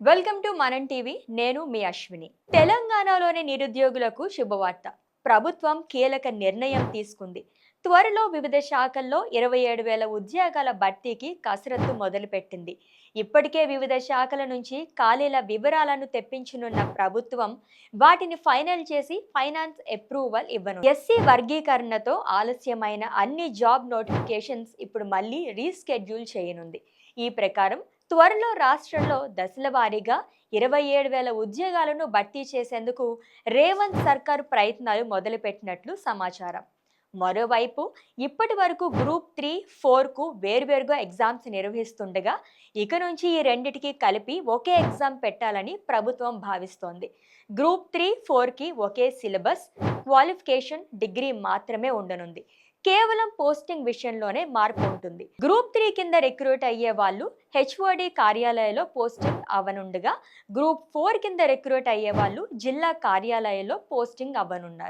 Welcome to మనం TV. నేను మీ అశ్విని. తెలంగాణలోని నిరుద్యోగులకు శుభవార్త. ప్రభుత్వం కీలక నిర్ణయం తీసుకుంది. త్వరలో వివిధ శాఖల్లో ఇరవై ఏడు వేల ఉద్యోగాల భర్తీకి కసరత్తు మొదలుపెట్టింది. ఇప్పటికే వివిధ శాఖల నుంచి ఖాళీల వివరాలను తెప్పించనున్న ప్రభుత్వం వాటిని ఫైనల్ చేసి ఫైనాన్స్ అప్రూవల్ ఇవ్వను ఎస్సీ వర్గీకరణతో ఆలస్యమైన అన్ని జాబ్ నోటిఫికేషన్స్ ఇప్పుడు మళ్ళీ రీస్కెడ్యూల్ చేయనుంది. ఈ ప్రకారం త్వరలో రాష్ట్రంలో దశల వారీగా ఇరవై ఏడు వేల ఉద్యోగాలను భర్తీ చేసేందుకు రేవంత్ సర్కార్ ప్రయత్నాలు మొదలుపెట్టినట్లు సమాచారం. మరోవైపు ఇప్పటి వరకు గ్రూప్ త్రీ ఫోర్కు వేర్వేరుగా ఎగ్జామ్స్ నిర్వహిస్తుండగా ఇక నుంచి ఈ రెండిటికి కలిపి ఒకే ఎగ్జామ్ పెట్టాలని ప్రభుత్వం భావిస్తోంది. గ్రూప్ త్రీ ఫోర్కి ఒకే సిలబస్ క్వాలిఫికేషన్ డిగ్రీ మాత్రమే ఉండనుంది. కేవలం పోస్టింగ్ విషయంలోనే మార్పు ఉంటుంది. గ్రూప్ త్రీ కింద రిక్రూట్ అయ్యే వాళ్ళు హెచ్ఓడి కార్యాలయంలో పోస్టింగ్ అవనుండగా గ్రూప్ ఫోర్ కింద రిక్రూట్ అయ్యే వాళ్ళు జిల్లా కార్యాలయంలో పోస్టింగ్ అవ్వనున్నారు